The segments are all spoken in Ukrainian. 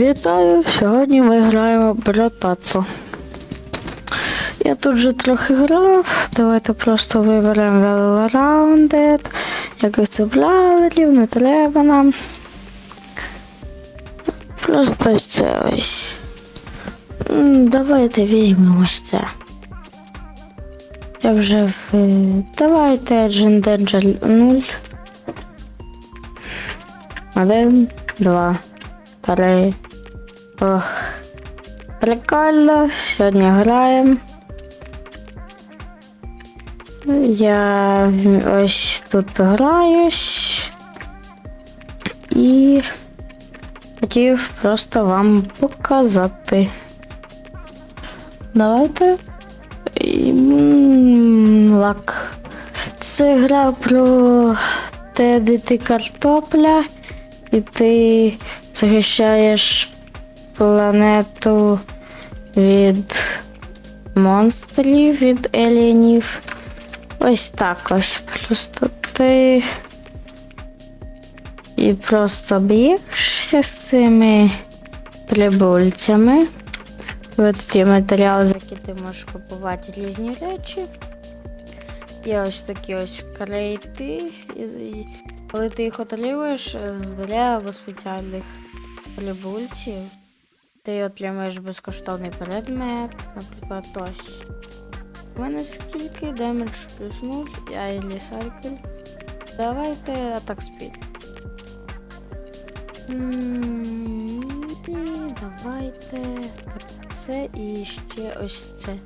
Вітаю! Сьогодні ми граємо Бротато. Я тут же трохи грав. Давайте просто виберемо Well Rounded. Якось це бравлерів, не треба нам. Просто це ось. Давайте візьмемо це. Я вже в. Давайте Agent Danger 0. Один, два, три. Ох. Прикольно. Сьогодні граємо. Я ось тут граюсь. І хотів просто вам показати. Давайте. Лак. Це гра про те, де ти картопля, і ти захищаєш планету від монстрів, від елінів. Ось так ось. Просто ти і просто б'єшся з цими прибульцями. Тут є матеріали, за які ти можеш купувати різні речі. Є ось такі ось крейти. І, коли ти їх отримуєш е, з спеціальних прибульців, ти отримаєш безкоштовний предмет, наприклад, ось. У мене скільки демедж плюс 0, я і лісайкл. Давайте атак спід. Давайте це і ще ось це.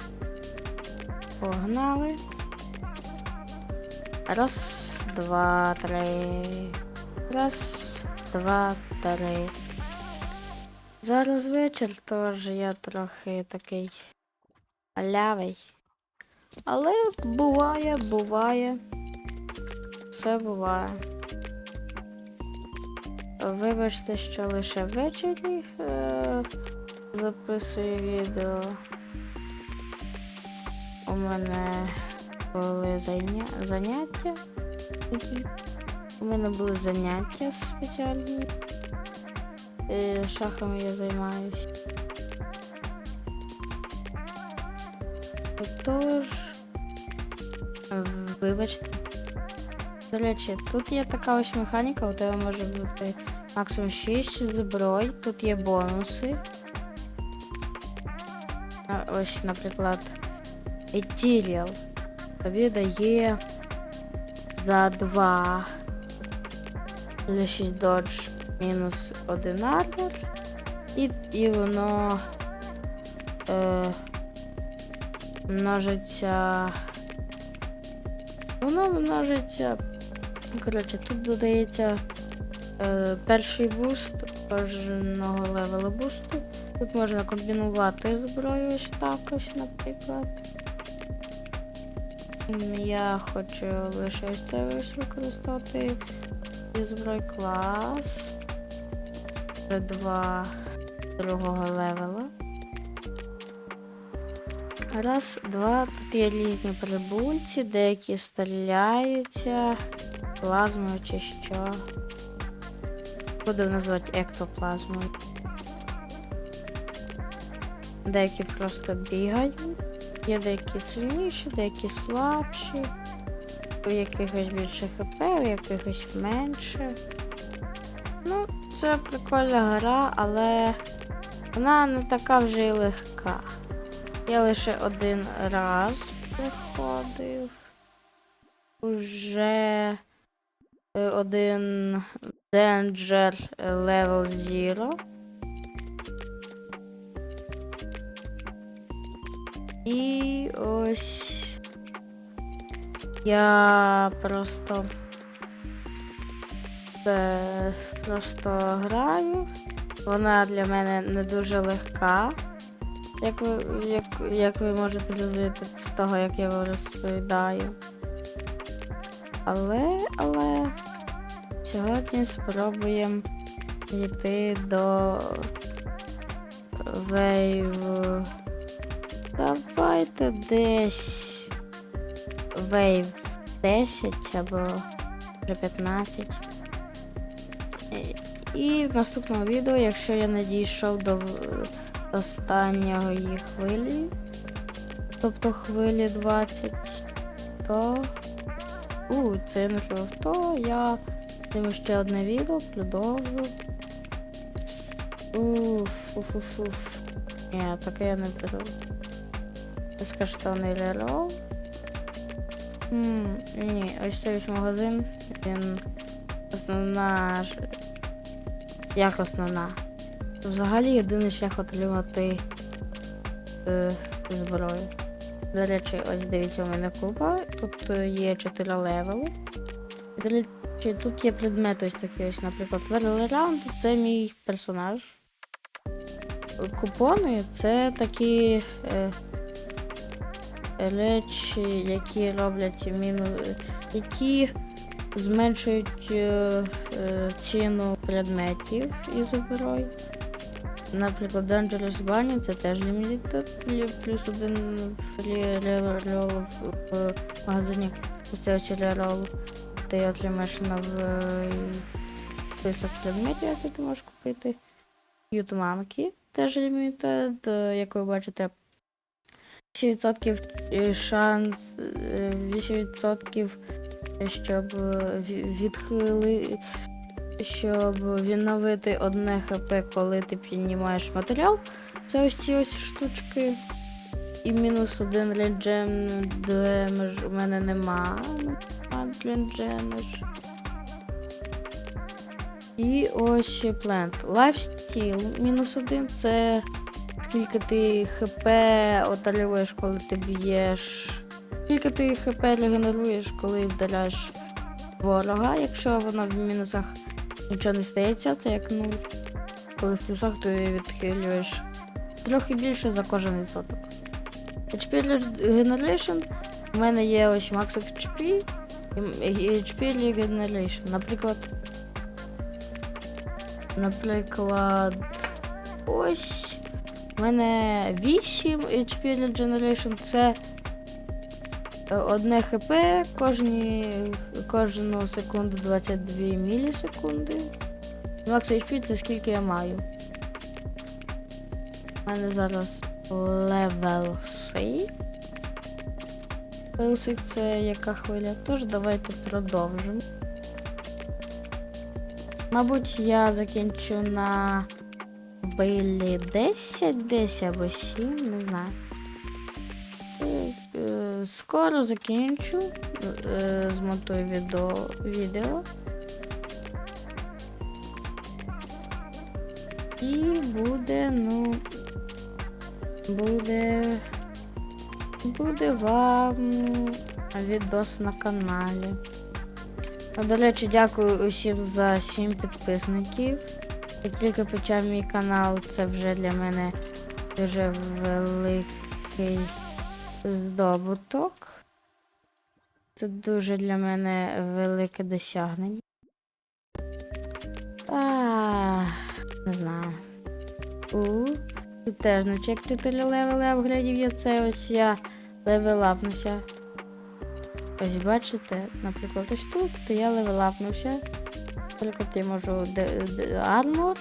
Погнали. Раз, два, три. Раз, два, три. Зараз вечір, тож я трохи такий алявий. Але буває, буває. Все буває. Вибачте, що лише ввечері е- записую відео. У мене були заня- заняття. У мене були заняття спеціальні. Е, Шахами я займаюсь. Тож, е, вибачте. До речі, тут є така ось механіка, у тебе може бути максимум 6 зброй, тут є бонуси. А, Ось, наприклад, Ethereal тобі дає за 2 плюс 6 додж Мінус 1 армор. І, і воно е, множиться. Воно множиться. Коротше, тут додається е, перший буст кожного левела бусту. Тут можна комбінувати зброю ось так ось, наприклад. Я хочу лише ось це ось використовувати. І зброй клас. Два другого левела. Раз, два. Тут є різні прибульці, деякі стріляються плазмою чи що. Буду називати ектоплазмою. Деякі просто бігають. Є деякі сильніші, деякі слабші. У якихось більше хп, у якихось менше. Ну, це прикольна гра, але вона не така вже й легка. Я лише один раз приходив. Уже е, один Danger Level Zero. І ось я просто просто граю. Вона для мене не дуже легка. Як ви, як, як ви можете розуміти з того, як я вам розповідаю. Але, але сьогодні спробуємо йти до вейв. Давайте десь вейв 10 або вже 15. І, в наступному відео, якщо я не дійшов до останньої хвилі, тобто хвилі 20, то. У, це я не зробив. То я зніму ще одне відео, продовжу. Уф, уф, уф, уф. Ні, таке я не беру. Безкоштовний. М, Ні, ось цей магазин. Він основна. Як основна? Взагалі єдиний шлях отримати е, зброю. До речі, ось дивіться, у мене купа. Тут е, є 4 левели. До речі, тут є предмети ось такі ось, наприклад, Верлераунд це мій персонаж. Купони це такі е, речі, які роблять міну, які зменшують е, е, ціну предметів із зброї. Наприклад, Dangerous Bunny це теж limited, плюс один фрі рерол в магазині. Це рерол. Ти отримаєш новий список предметів, які ти можеш купити. Ютманки теж limited, е, як ви бачите. 8% шанс, е, 8% щоб е, відхили, щоб відновити одне хп, коли ти піднімаєш матеріал. Це ось ці ось штучки. І мінус один лінджем демедж у мене нема. Нема. І ось плент. Лайфстіл мінус один це скільки ти хп отримуєш, коли ти б'єш. Скільки ти хп регенеруєш, коли вдаляєш ворога. Якщо воно в мінусах нічого не стається, це як нуль. Коли в плюсах ти відхилюєш трохи більше за кожен відсоток. HP Regeneration у мене є ось Max HP і HP Regeneration. Наприклад. Наприклад. Ось. У мене 8 HP Regeneration це одне хп кожні, кожну секунду 22 мілісекунди. Max HP це скільки я маю. У мене зараз левел 6. Левел 6 це яка хвиля? Тож давайте продовжимо. Мабуть, я закінчу на хвилі 10 десь або 7, не знаю. Скоро закінчу, е, змонтую відео. відео. І буде, ну, буде, буде вам відос на каналі. А, До речі, дякую усім за 7 підписників. Як тільки почав мій канал, це вже для мене дуже великий здобуток. Це дуже для мене велике досягнення. А, не знаю. У, тут теж ну чек 4 левели апгрейдів є це ось я левелапнуся. Ось бачите, наприклад, ось тут, то я левелапнувся. Наприклад, я можу де- де- armor,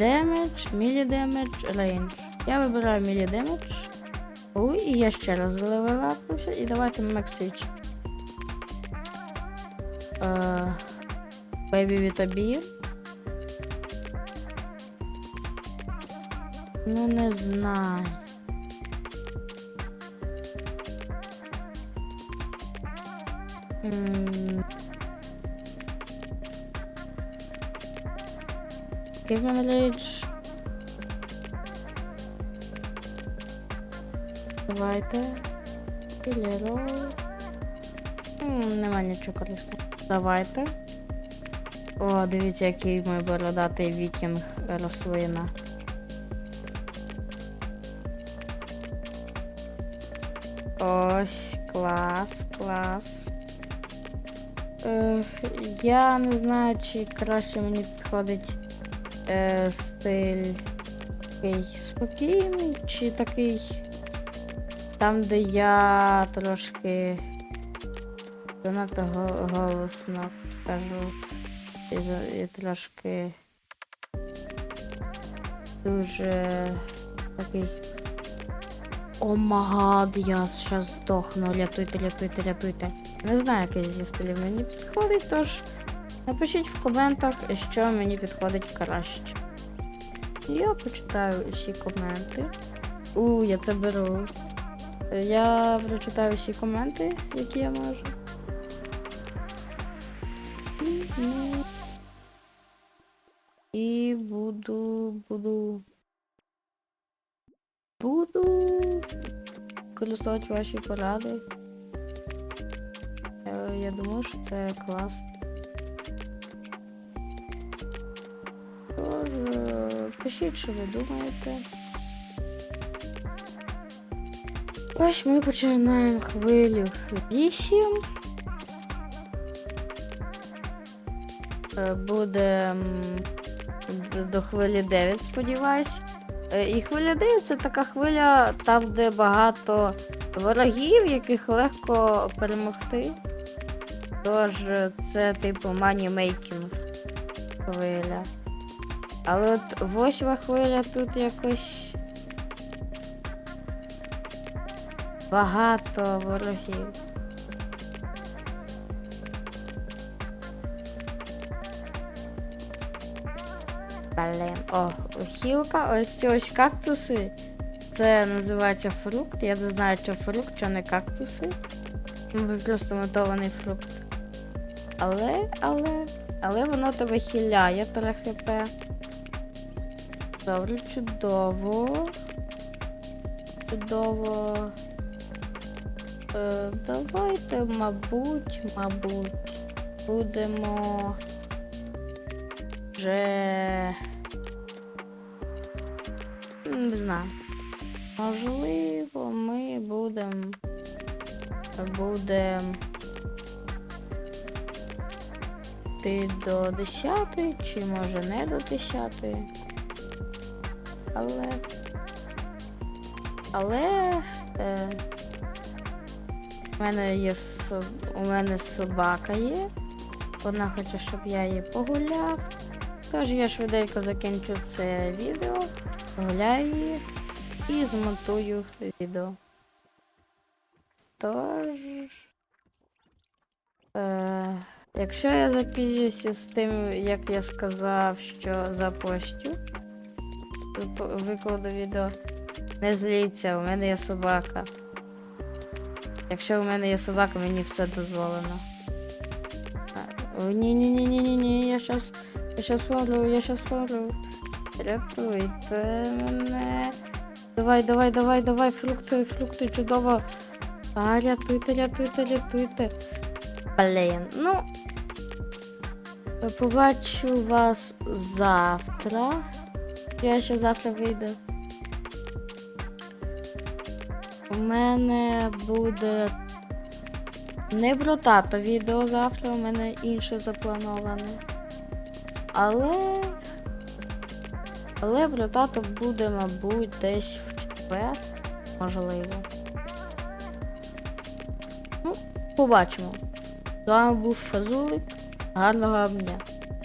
damage, melee damage, range. Я вибираю melee damage. О, і я ще раз левелапнувся. І давайте HP. Е, Baby Vitabir. Ну не знаю. М. Given Rage. Давайте. Пілеро. М, Нема нічого корисного. Давайте. О, дивіться, який мій бородатий вікінг рослина. Ось, клас, клас. Е, я не знаю, чи краще мені підходить е, стиль такий спокійний, чи такий там, де я трошки занадто голосно кажу і, трошки дуже такий. О магад, я зараз здохну. Рятуйте, рятуйте, рятуйте. Не знаю, який зі стилів мені підходить, тож напишіть в коментах, що мені підходить краще. Я почитаю усі коменти. У, я це беру. Я прочитаю всі коменти, які я можу. І буду, буду. Буду користувати ваші поради. Е, Я думаю, що це класно. Тож, е, пишіть, що ви думаєте. Ось ми починаємо хвилю 8. Е, Буде до хвилі 9, сподіваюсь. Е, І хвиля 9 це така хвиля, там, де багато ворогів, яких легко перемогти. Тож е, це типу манімейкінг хвиля. Але от восьма хвиля тут якось багато ворогів. Блін. О, хілка, ось ось кактуси. Це називається фрукт. Я не знаю, що фрукт, що не кактуси. Просто мотований фрукт. Але, але, але воно тебе хиляє 3 хп. Добре, чудово. Чудово. Е, давайте, мабуть, мабуть, будемо вже. Не знаю. Можливо, ми будемо. Будемо. Ти до 10, чи може не до 10. Але. Але. Е, у мене є у мене собака є. Вона хоче, щоб я її погуляв. Тож я швиденько закінчу це відео, погуляю її і змонтую відео. Тож. Е, якщо я запізнюся з тим, як я сказав, що запостю, викладу відео. Не зліться, у мене є собака. Якщо у мене є собака, мені все дозволено. А, о, Ні, ні, ні, ні, ні, ні, я щас. Я щас помру, я щас помру. Рятуйте мене. Давай, давай, давай, давай, фрукти, фрукти, чудово. А, рятуйте, рятуйте, рятуйте. Блін, ну. Побачу вас завтра. Я ще завтра вийду. У мене буде не про тато відео завтра, у мене інше заплановане. Але. Але про тато буде, мабуть, десь в четвер, можливо. Ну, побачимо. З вами був Фазулик. Гарного дня.